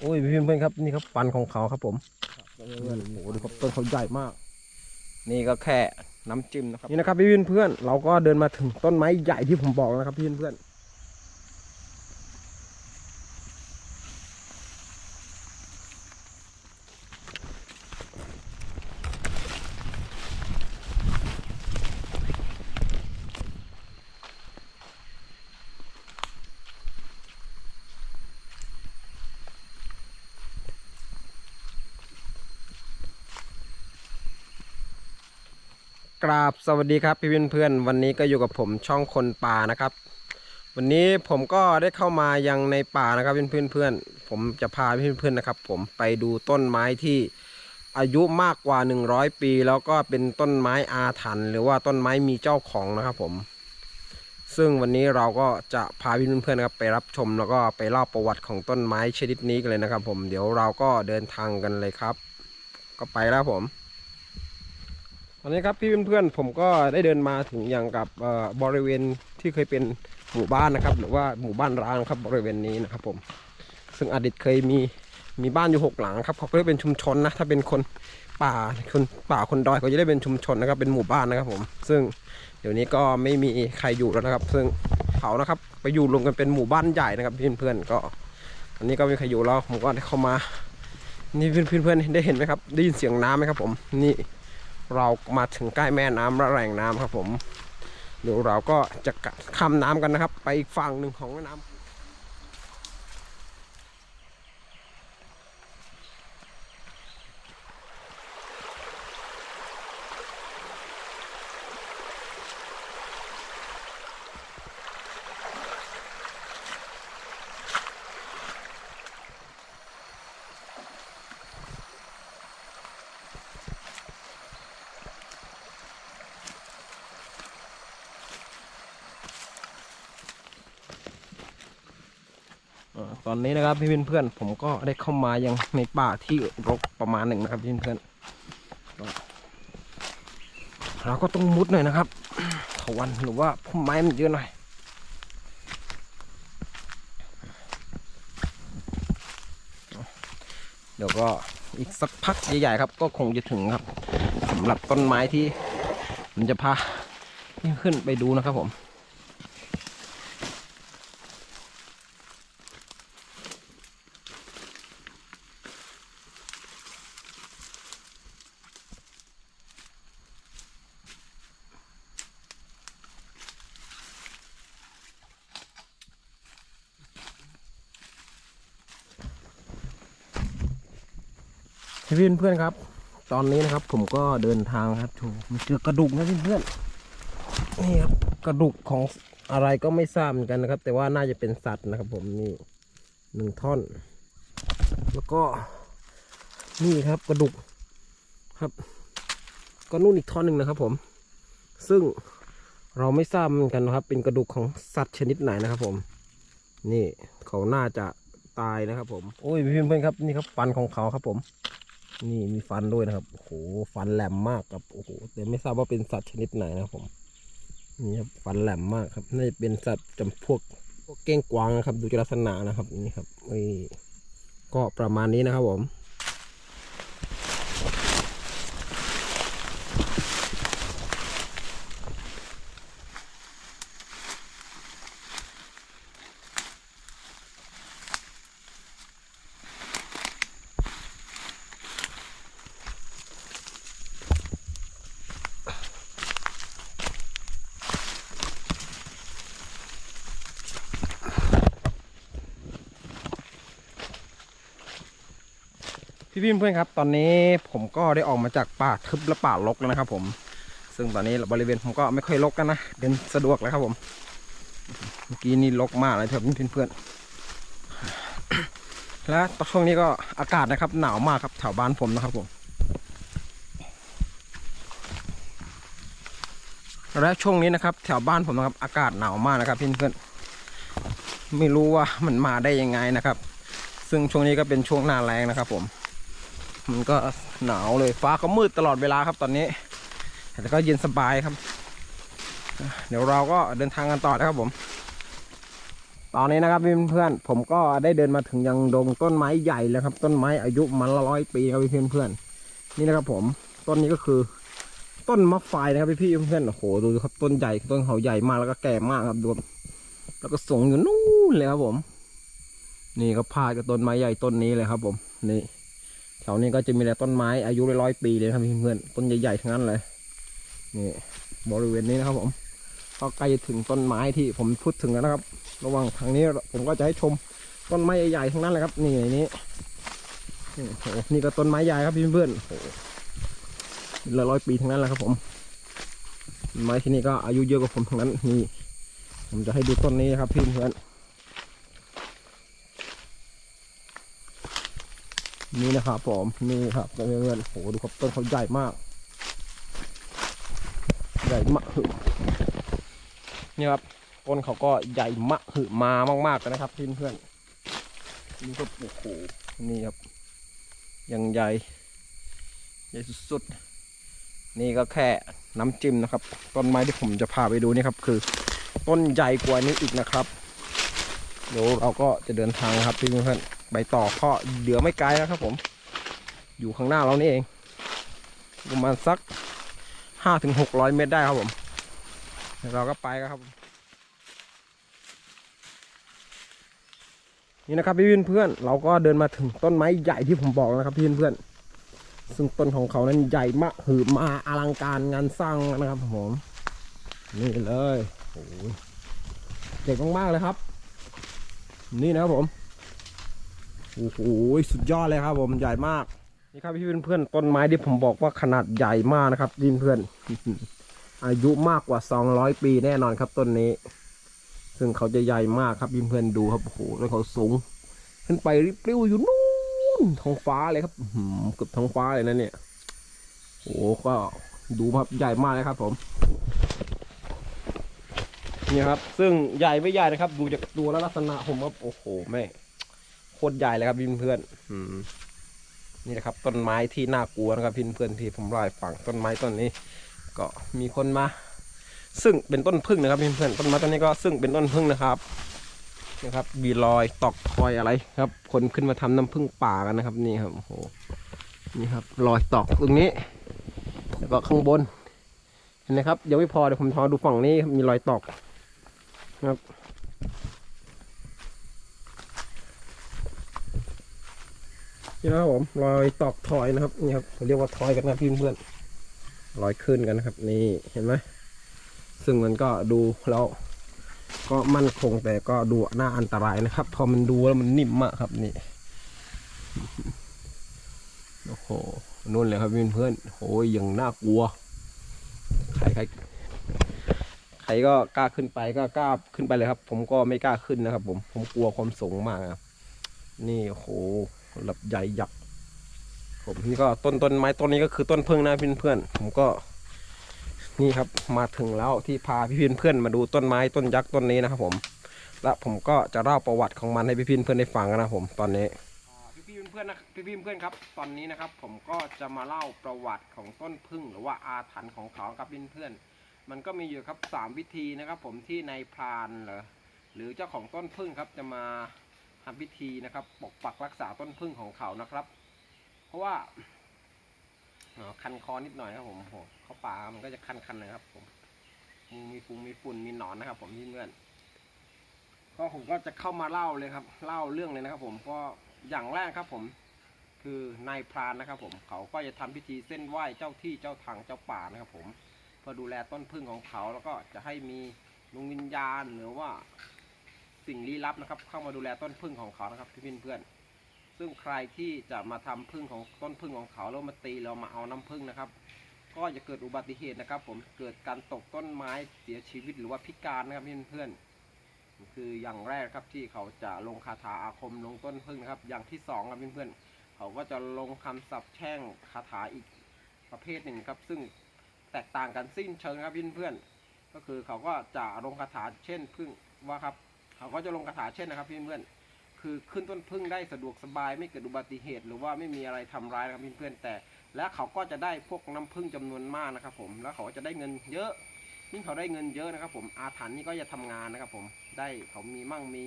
โอ้ยพี่เพื่อนๆครับนี่ครับฟันของเขาครับผมโอ้โหดูครับต้นเขาใหญ่มาก นี่ก็แค่น้ำจิ้มนะครับนี่นะครับพี่เพื่อนๆเราก็เดินมาถึงต้นไม้ใหญ่ที่ผมบอกแล้วนะครับพี่เพื่อน กราบสวัสดีครับพี่เพื่อนๆวันนี้ก็อยู่กับผมช่องคนป่านะครับ วันนี้ผมก็ได้เข้ามายังในป่านะครับเพื่อนๆเพื่อนผมจะพาเพื่อนๆนนะครับ ผมไปดูต้นไม้ที่อายุมากกว่า 100 ปี แล้วก็เป็นต้นไม้อาถรรพ์หรือว่าต้นไม้มีเจ้าของนะครับผม ซึ่งวันนี้เราก็จะพาพี่เพื่อนนะครับไปรับชมแล้วก็ไปเล่าประวัติของต้นไม้ชนิดนี้กันเลยนะครับ ผมเดี๋ยวเราก็เดินทางกันเลยครับ ก็ไปแล้วผม ตอนนี้ครับพี่เพื่อนๆผมก็ได้เดินมาถึงอย่างกับบริเวณที่เคยเป็นหมู่บ้านนะครับ หรือว่าหมู่บ้านร้างครับบริเวณนี้นะครับ ผม ซึ่งอดีตเคยมีมีบ้านอยู่หกหลังครับเขาก็เรียกเป็นชุมชนนะถ้าเป็นคนป่าคนป่าคนดอยเขาจะได้เป็นชุมชนนะครับเป็นหมู่บ้านนะครับผม ซึ่งเดี๋ยวนี้ก็ไม่มีใครอยู่แล้วนะครับ ซึ่งเขานะครับไปอยู่รวมกันเป็นหมู่บ้านใหญ่นะครับเพื่อนๆก็ อันนี้ก็ไม่มีใครอยู่แล้วผมก็ได้เข้ามา นี่เพื่อนๆได้เห็นไหมครับ ได้ยินเสียงน้ำไหมครับผมนี่ เรามาถึงใกล้แม่น้ำและแหล่งน้ำครับผมเดี๋ยวเราก็จะข้ามน้ำกันนะครับ ไปอีกฝั่งหนึ่งของแม่น้ำ ตอนนี้นะครับพี่เพื่อนๆผมก็ได้เข้ามายังในป่าที่รกประมาณหนึ่งนะครับพี่เพื่อนๆเราก็ต้องมุดหน่อยนะครับถาวันหรือว่าพุ่มไม้มันเยอะหน่อยเดี๋ยวก็อีกสักพักใหญ่ๆครับ ก็คงจะถึงครับสำหรับต้นไม้ที่ มันจะพาขึ้นไปดูนะครับผม พี่เพื่อนเพื่อนครับ ตอนนี้นะครับผมก็เดินทางครับโถมันเจอกระดูกนะเพื่อนๆนี่ครับกระดูกของอะไรก็ไม่ทราบเหมือนกันนะครับ แต่ว่าน่าจะเป็นสัตว์นะครับ ผมนี่หนึ่งท่อน แล้วก็นี่ครับกระดูกครับ ก็นู่นอีกท่อนหนึ่งนะครับ ผม ซึ่งเราไม่ทราบเหมือนกันนะครับ เป็นกระดูกของสัตว์ชนิดไหนนะครับ ผม นี่เขาน่าจะตายนะครับ ผม โอ้ยเพื่อนเพื่อนๆครับนี่ครับฟันของเขาครับผม นี่มีฟันด้วยนะครับ โอ้โห ฟันแหลมมากครับ โอ้โห แต่ไม่ทราบว่าเป็นสัตว์ชนิดไหนนะครับผม นี่ครับ ฟันแหลมมากครับ น่าจะเป็นสัตว์จำพวกพวกเก้งกวางนะครับ ดูจากลักษณะนะครับ นี่ครับนี่ก็ประมาณนี้นะครับผม พี่พี่เพื่อนๆครับตอนนี้ผมก็ได้ออกมาจากป่าทึบและป่ารกแล้วนะครับ ผม ซึ่งตอนนี้บริเวณผมก็ไม่ค่อยรกกันนะเดินสะดวกแล้วครับผมเมื่อกี้นี่รกมากเลยครับเพื่อนๆและตช่วงนี้ก็อากาศนะครับ หนาวมากครับแถวบ้านผมนะครับผมและช่วงนี้นะครับ แถวบ้านผมนะครับ อากาศหนาวมากนะครับเพื่อนๆไม่รู้ว่ามันมาได้ยังไงนะครับ ซึ่งช่วงนี้ก็เป็นช่วงหน้าแรงนะครับผม มันก็หนาวเลยฟ้าก็มืดตลอดเวลาครับตอนนี้ แต่ก็เย็นสบายครับ เดี๋ยวเราก็เดินทางกันต่อนะครับผม ตอนนี้นะครับเพื่อนๆผมก็ได้เดินมาถึงยังดงต้นไม้ใหญ่แล้วครับ ต้นไม้อายุมันร้อยปีครับเพื่อนๆนี่นะครับ ผมต้นนี้ก็คือต้นมะไฟนะครับพี่ๆเพื่อนๆโอ้โหดูครับต้นใหญ่ต้นเขาใหญ่มากแล้วก็แก่มากครับดูแล้วก็สูงอยู่นู่นเลยครับผม นี่ก็พาดกับต้นไม้ใหญ่ต้นนี้เลยครับ ผมนี่ แถวนี้ก็จะมีแต่ต้นไม้อายุร้อยปีเลยครับเพื่อนต้นใหญ่ๆทั้งนั้นเลยนี่บริเวณนี้นะครับผมก็ใกล้ถึงต้นไม้ที่ผมพูดถึงแล้วนะครับ ระหว่างทางนี้ผมก็จะให้ชมต้นไม้ใหญ่ๆทั้งนั้นเลยครับ นี่นี่นี่โอ้นี่ก็ต้นไม้ใหญ่ครับพี่เพื่อนโอ้โหเป็นร้อยปีทั้งนั้นแหละครับ ผมไม้ที่นี่ก็อายุเยอะกว่าผมทั้งนั้นนี่ผมจะให้ดูต้นนี้นะครับพี่เพื่อน นี่นะครับผมนี่ครับเพื่อนๆโอ้โหดูครับต้นเขาใหญ่มาก ใหญ่มากหึนี่ครับต้นเขาก็ใหญ่มะหึมามากๆเลยนะครับเพื่อนๆนี่ก็โอ้โหนี่ครับยังใหญ่ใหญ่สุดๆนี่ก็แค่น้ำจิ้มนะครับ ต้นไม้ที่ผมจะพาไปดูนี่ครับคือ ต้นใหญ่กว่านี้อีกนะครับเดี๋ยวเราก็จะเดินทางครับพี่เพื่อนๆ ไปต่อก็เดี๋ยวไม่ไกลนะครับผม อยู่ข้างหน้าเรานี่เอง ประมาณสักห้าถึงหกร้อยเมตรได้ครับผมเราก็ไปกันครับ นี่นะครับพี่เพื่อนเราก็เดินมาถึงต้นไม้ใหญ่ที่ผมบอกนะครับพี่เพื่อน ซึ่งต้นของเขานั้นใหญ่มากหือมาอลังการงานสร้างนะครับผมนี่เลยโอ้ยเด็กมากๆเลยครับ นี่นะครับผม โอ้โหสุดยอดเลยครับผมใหญ่มาก นี่ครับพี่เพื่อนๆต้นไม้ที่ผมบอกว่าขนาดใหญ่มากนะครับพี่เพื่อนอายุมากกว่า 200 ปีแน่นอนครับต้นนี้ ซึ่งเขาจะใหญ่มากครับพี่เพื่อนดูครับโอ้โหแล้วเขาสูง ขึ้นไปริบปริ้วอยู่นู่นท้องฟ้าเลยครับเกือบท้องฟ้าเลยนะเนี่ยโอ้ก็ดูครับใหญ่มากเลยครับผมนี่ครับ ซึ่งใหญ่ไม่ใหญ่นะครับ ดูจากตัวแล้วลักษณะผมว่าโอ้โหแม่ โคตรใหญ่เลยครับพี่เพื่อนๆอืมนี่นะครับ ต้นไม้ที่น่ากลัวนะครับเพื่อนๆที่ผมเล่าให้ฟังต้นไม้ต้นนี้ ก็มีคนมา ซึ่งเป็นต้นพึ่งนะครับเพื่อนๆต้นไม้ต้นนี้ก็ซึ่งเป็นต้นพึ่งนะครับนะครับมีรอยตอกรอยอะไรครับ คนขึ้นมาทำน้ำพึ่งป่ากันนะครับ นี่ครับโอ้โหนี่ครับ รอยตอกตรงนี้แล้วก็ข้างบนเห็นไหมครับยังไม่พอเดี๋ยวผมทอดูฝั่งนี้ครับมีรอยตอกนะครับ นี่นะครับผมรอยตอกทอยนะครับนี่ครับเรียกว่าทอยกันนะพี่เพื่อนรอยขึ้นกันนะครับ นี่เห็นไหมซึ่งมันก็ดูแล้วก็มั่นคงแต่ก็ดูน่าอันตรายนะครับ พอมันดูแล้วมันนิ่มมากครับนี่โอ้โหนู่นเลยครับพี่เพื่อนโอ้ยยังน่ากลัวใครใครใครก็กล้าขึ้นไปก็กล้าขึ้นไปเลยครับ ผมก็ไม่กล้าขึ้นนะครับ ผมผมกลัวความสูงมากครับนี่โอ้โห ระดับใหญ่ยักษ์ผมนี่ก็ต้นต้นไม้ต้นนี้ก็คือต้นพึ่งนะเพื่อนเพื่อนผมก็ นี่ครับมาถึงแล้วที่พาพี่เพื่อนๆมาดูต้นไม้ต้นยักษ์ต้นนี้นะครับผม และผมก็จะเล่าประวัติของมันให้พี่เพื่อนๆได้ฟังนะครับผมตอนนี้พี่พี่เพื่อนนะพี่พี่เพื่อนครับ ตอนนี้นะครับ ผมก็จะมาเล่าประวัติของต้นพึ่งหรือว่าอาถรรพ์ของเขาครับเพื่อนมันก็มีอยู่ครับสามวิธีนะครับ ผมที่ในายพรานหรือหรือเจ้าของต้นพึ่งครับจะมา ทำพิธีนะครับ ปกปักรักษาต้นพึ่งของเขานะครับ เพราะว่าคันคอนิดหน่อยนะครับผมโหเขาป่ามันก็จะคันๆนะครับ ผมมีมีฟุงมีฝุ่นมีหนอนนะครับ ผมที่เพื่อนก็ผมก็จะเข้ามาเล่าเลยครับ เล่าเรื่องเลยนะครับ ผมก็อย่างแรกครับ ผม คือนายพรานนะครับ ผมเขาก็จะทำพิธีเส้นไหว้เจ้าที่เจ้าทางเจ้าป่านะครับ ผมเพื่อดูแลต้นพึ่งของเขาแล้วก็จะให้มีดวงวิญญาณหรือว่า สิ่งลี้ลับนะครับ เข้ามาดูแลต้นพึ่งของเขานะครับพี่เพื่อนซึ่งใครที่จะมาทำพึ่งของต้นพึ่งของเขาแล้วมาตีเรามาเอาน้ำพึ่งนะครับ ก็จะเกิดอุบัติเหตุนะครับ ผมเกิดการตกต้นไม้เสียชีวิตหรือว่าพิการนะครับพี่เพื่อนคืออย่างแรกครับที่เขาจะลงคาถาอาคมลงต้นพึ่งนะครับ อย่างที่สองครับเพื่อนๆเขาก็จะลงคำศัพท์แช่งคาถาอีกประเภทหนึ่งครับ ซึ่งแตกต่างกันสิ้นเชิงครับเพื่อนๆก็คือเขาก็จะลงคาถาเช่นพึ่งว่าครับ เขาก็จะลงคาถาเช่นนะครับพี่เพื่อนคือขึ้นต้นพึ่งได้สะดวกสบายไม่เกิดอุบัติเหตุ หรือว่าไม่มีอะไรทำร้ายนะครับพี่เพื่อนแต่ และเขาก็จะได้พวกน้ำพึ่งจำนวนมากนะครับ ผมแล้วเขาจะได้เงินเยอะยิ่งเขาได้เงินเยอะนะครับ ผมอาถรรพ์นี่ก็จะทำงานนะครับ ผมได้เขามีมั่งมี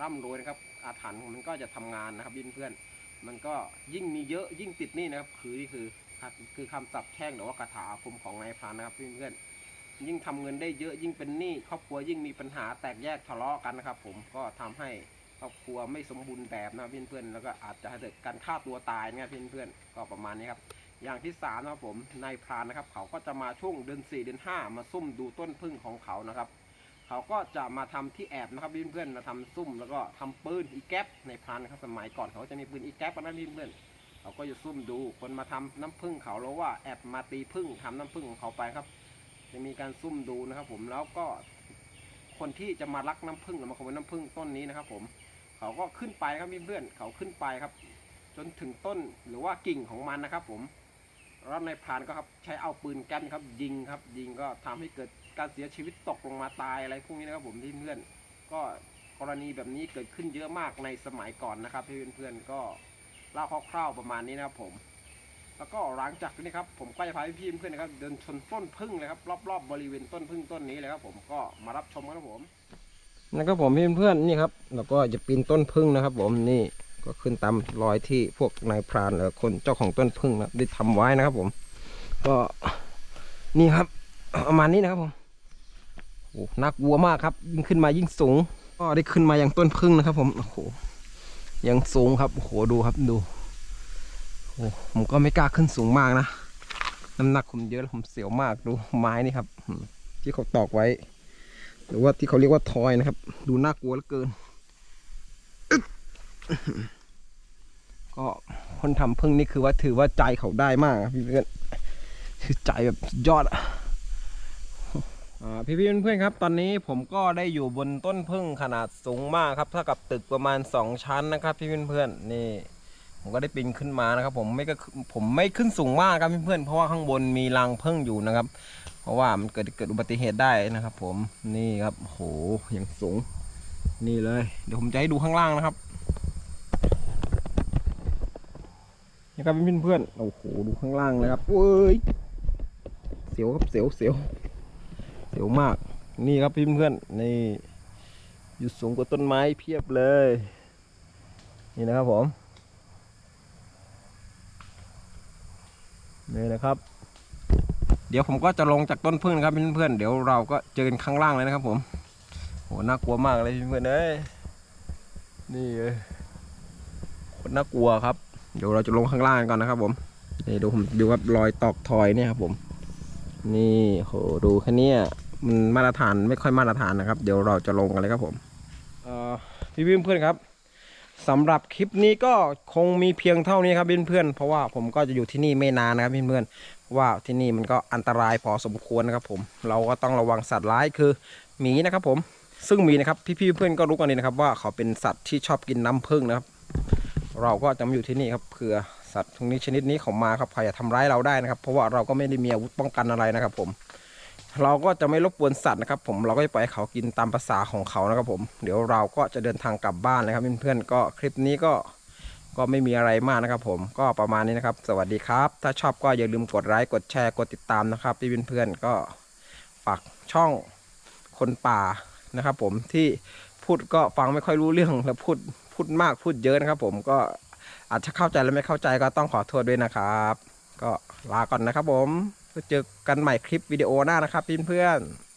ร่ำรวยนะครับ อาถรรพ์มันก็จะทำงานนะครับเพื่อนมันก็ยิ่งมีเยอะยิ่งติดนี่นะครับ คือนี่คือคือคำศัพท์แช่งหรือว่าคาถาอาคมของนายพรานนะครับเพื่อนๆ ยิ่งทำเงินได้เยอะยิ่งเป็นหนี้ครอบครัวยิ่งมีปัญหาแตกแยกทะเลาะกันนะครับ ผมก็ทำให้ครอบครัวไม่สมบูรณ์แบบนะเพื่อนๆแล้วก็อาจจะเกิดการฆ่าตัวตายนะครับเพื่อนๆก็ประมาณนี้ครับอย่างที่สามนะครับผมนายพรานนะครับ เขาก็จะมาช่วงเดือนสี่เดือนห้ามาซุ่มดูต้นพึ่งของเขานะครับ เขาก็จะมาทำที่แอบนะครับเพื่อนๆมาทำซุ่มแล้วก็ทำปืนอีแก๊ปในพรานครับสมัยก่อนเขาจะมีปืนอีแก๊ปนนะเพื่อนๆเขาก็จะซุ่มดูคนมาทำน้ำพึ่งเขาแล้วว่าแอบมาตีพึ่งทำน้ำพึ่งของเขาไปครับ จะมีการซุ่มดูนะครับ ผมแล้วก็คนที่จะมารักน้ำพึ่งหรือมาขโมยน้ำพึ่งต้นนี้นะครับ ผมเขาก็ขึ้นไปครับเพื่อนๆเขาขึ้นไปครับ จนถึงต้นหรือว่ากิ่งของมันนะครับ ผมแล้วนพานก็ครับใช้เอาปืนแก๊นครับยิงครับ ยิงก็ทำให้เกิดการเสียชีวิตตกลงมาตายอะไรพวกนี้นะครับ ผมที่เพื่อนก็กรณีแบบนี้เกิดขึ้นเยอะมากในสมัยก่อนนะครับเพื่อนๆก็เล่าคร่าวๆประมาณนี้นะครับผม แล้วก็หลังจากนี้ครับผมก็จะพาพี่ๆเพื่อนนะครับ เดินชนต้นพึ่งเลยครับรอบๆบริเวณต้นพึ่งต้นนี้เลยครับ ผมก็มารับชมกันครับผมนะครับผมเพื่อนๆนี่ครับแล้วก็จะปีนต้นพึ่งนะครับ ผมนี่ก็ขึ้นตามรอยที่พวกนายพรานหรือคนเจ้าของต้นพึ่งนะได้ทำไว้นะครับ ผม ก็นี่ครับประมาณนี้นะครับผมโอ้น่ากลัวมากครับ ยิ่งขึ้นมายิ่งสูง ก็ได้ขึ้นมาอย่างต้นพึ่งนะครับ ผมโอ้โหยังสูงครับโอ้โหดูครับดู โอ้ผมก็ไม่กล้าขึ้นสูงมากนะ น้ำหนักผมเยอะแล้วผมเสียวมากดูไม้นี่ครับ ที่เขาตอกไว้ หรือว่าที่เขาเรียกว่าทอยนะครับ ดูน่ากลัวเหลือเกิน ก็คนทำพึ่งนี่คือว่าถือว่าใจเขาได้มากพี่เพื่อนคือใจแบบยอดอะอ่าพี่พี่เพื่อนๆครับ ตอนนี้ผมก็ได้อยู่บนต้นพึ่งขนาดสูงมากครับเท่ากับตึกประมาณ 2 ชั้นนะครับ พี่เพื่อนๆนี่ ผมก็ได้ปีนขึ้นมานะครับ ผมไม่ก็ผมไม่ขึ้นสูงมากครับเพื่อนๆเพราะว่าข้างบนมีรังเพึ่งอยู่นะครับ เพราะว่ามันเกิดเกิดอุบัติเหตุได้นะครับ ผมนี่ครับโหอย่างสูง นี่เลย เดี๋ยวผมจะให้ดูข้างล่างนะครับนี่ครับเพื่อนเพื่อนโอ้โหดูข้างล่างเลยครับเว้ยเสียวครับเสียวเสียวเสียวมาก นี่ครับเพื่อนเพื่อนนี่อยู่สูงกว่าต้นไม้เพียบเลย นี่นะครับผม นี่นะครับ เดี๋ยวผมก็จะลงจากต้นพึ่งนะครับเพื่อนๆเดี๋ยวเราก็เจอกันข้างล่างเลยนะครับผมโหน่ากลัวมากเลยเพื่อนๆเอ้ยนี่เลยคตรน่ากลัวครับ เดี๋ยวเราจะลงข้างล่างก่อนนะครับ ผมนี่ดูผมดูครับรอยตอกทอยเนี่ยครับผม นี่โหดูแค่นี้มันมาตรฐานไม่ค่อยมาตรฐานนะครับ เดี๋ยวเราจะลงกันเลยครับผมเอ่อพี่เพื่อนๆครับ สำหรับคลิปนี้ก็คงมีเพียงเท่านี้ครับเพื่อนๆเพราะว่าผมก็จะอยู่ที่นี่ไม่นานนะครับเพื่อนๆเพราะว่าที่นี่มันก็อันตรายพอสมควรนะครับผมเราก็ต้องระวังสัตว์ร้ายคือหมีนะครับผมซึ่งหมีนะครับพี่ๆเพื่อนก็รู้กันดีนะครับว่าเขาเป็นสัตว์ที่ชอบกินน้ำผึ้งนะครับ เราก็จะมาอยู่ที่นี่ครับเผื่อสัตว์ชนิดชนิดนี้เขามาครับใครจะทำร้ายเราได้นะครับ เพราะว่าเราก็ไม่ได้มีอาวุธป้องกันอะไรนะครับผม เราก็จะไม่รบกวนสัตว์นะครับ ผมเราก็จะปล่อยเขากินตามภาษาของเขานะครับผม เดี๋ยวเราก็จะเดินทางกลับบ้านเลยครับเพื่อนๆก็คลิปนี้ก็ก็ไม่มีอะไรมากนะครับ ผมก็ประมาณนี้นะครับ สวัสดีครับ ถ้าชอบก็อย่าลืมกดไลค์กดแชร์กดติดตามนะครับพี่เพื่อนๆก็ฝากช่องคนป่านะครับ ผมที่พูดก็ฟังไม่ค่อยรู้เรื่องแล้วพูดพูดมากพูดเยอะนะครับ ผมก็อาจจะเข้าใจและไม่เข้าใจก็ต้องขอโทษด้วยนะครับ ก็ลาก่อนนะครับผม เจอกันใหม่คลิปวิดีโอหน้านะครับเพื่อนๆ